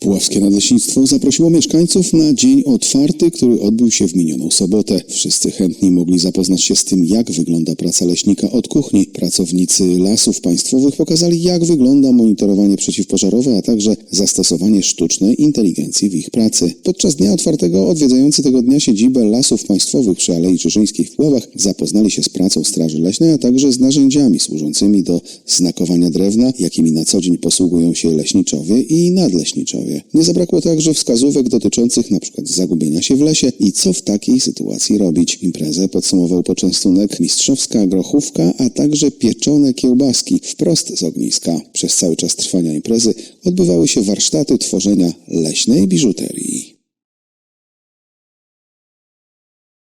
Puławskie Nadleśnictwo zaprosiło mieszkańców na dzień otwarty, który odbył się w minioną sobotę. Wszyscy chętni mogli zapoznać się z tym, jak wygląda praca leśnika od kuchni. Pracownicy lasów państwowych pokazali, jak wygląda monitorowanie przeciwpożarowe, a także zastosowanie sztucznej inteligencji w ich pracy. Podczas dnia otwartego odwiedzający tego dnia siedzibę lasów państwowych przy Alei Czyżyńskiej w Puławach zapoznali się z pracą Straży Leśnej, a także z narzędziami służącymi do znakowania drewna, jakimi na co dzień posługują się leśniczowie i nadleśniczowie. Nie zabrakło także wskazówek dotyczących np. zagubienia się w lesie i co w takiej sytuacji robić. Imprezę podsumował poczęstunek mistrzowska grochówka, a także pieczone kiełbaski wprost z ogniska. Przez cały czas trwania imprezy odbywały się warsztaty tworzenia leśnej biżuterii.